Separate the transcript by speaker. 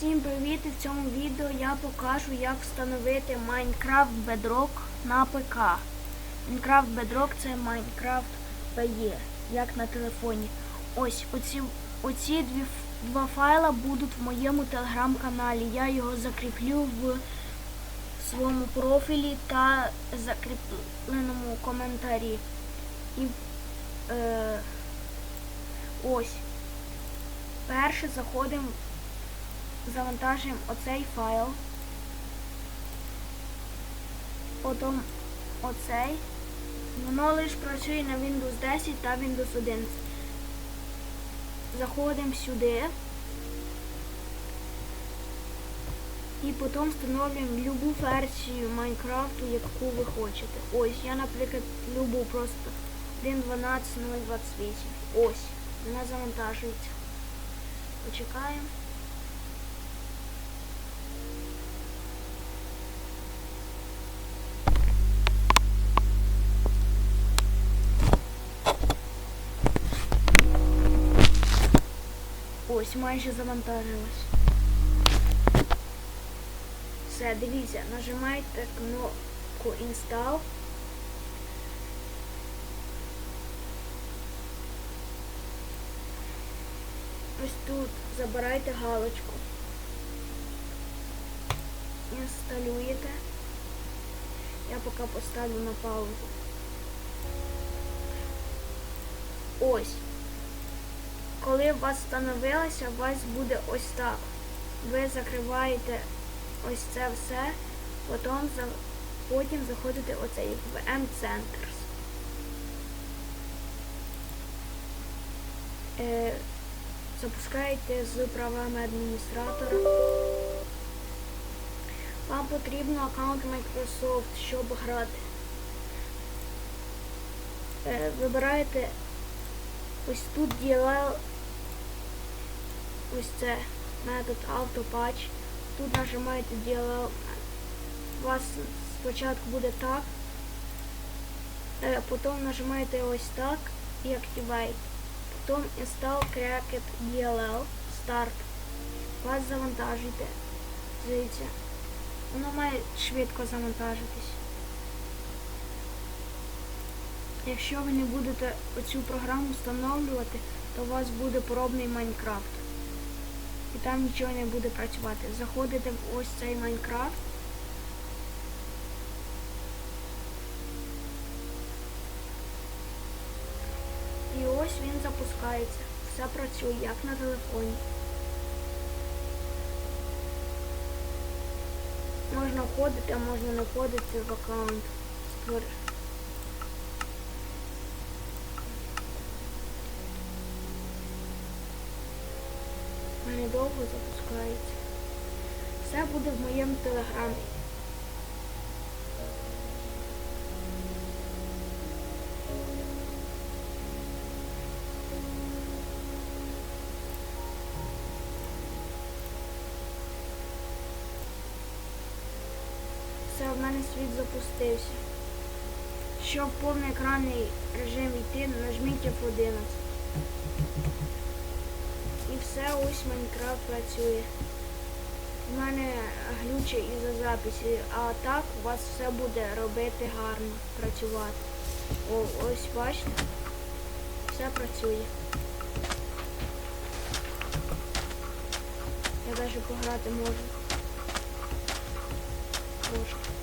Speaker 1: Всім привіт! В цьому відео я покажу, як встановити Minecraft Bedrock на ПК. Minecraft Bedrock це Minecraft PE, як на телефоні. Ось оці, оці дві, два файла будуть в моєму телеграм-каналі. Я його закріплю в своєму профілі та закріпленому коментарі. І е, ось. Перше заходимо завантажуємо оцей файл, потім оцей. Воно лише працює на Windows 10 та Windows 11. Заходимо сюди і потім встановлюємо любу версію Майнкрафту, яку ви хочете. Ось, я, наприклад, любу просто 1.12.028. Ось, вона завантажується. Почекаємо. Ось майже завантажилось. Все, дивіться, нажимаєте кнопку Install. Ось тут забирайте галочку. Інсталюєте. Я поки поставлю на паузу. Ось. Коли у вас встановилося, у вас буде ось так. Ви закриваєте ось це все, потім, потім заходите оцей в M-Centers. Е, запускаєте з правами адміністратора. Вам потрібно аккаунт Microsoft, щоб грати. Е, вибираєте ось тут DLL, ось це метод AutoPatch. Тут нажимаєте DLL. У вас спочатку буде так. Е, потім нажимаєте ось так і Activate. Потім Install Cracked DLL. Start. Вас завантажуєте. Дивіться. Воно має швидко завантажитись. Якщо ви не будете оцю програму встановлювати, то у вас буде поробний Майнкрафт. І там нічого не буде працювати. Заходите в ось цей Майнкрафт. І ось він запускається. Все працює, як на телефоні. Можна входити, а можна не входити в аккаунт. Створ- Недовго запускається. Все буде в моєму телеграмі. Все, в мене світ запустився. Щоб повний екранний режим йти, нажміть F11. І все, ось Майнкрафт працює. У мене глюче із-за записі, а так у вас все буде робити гарно, працювати. О, ось бачите, все працює. Я навіть пограти можу. Трошки.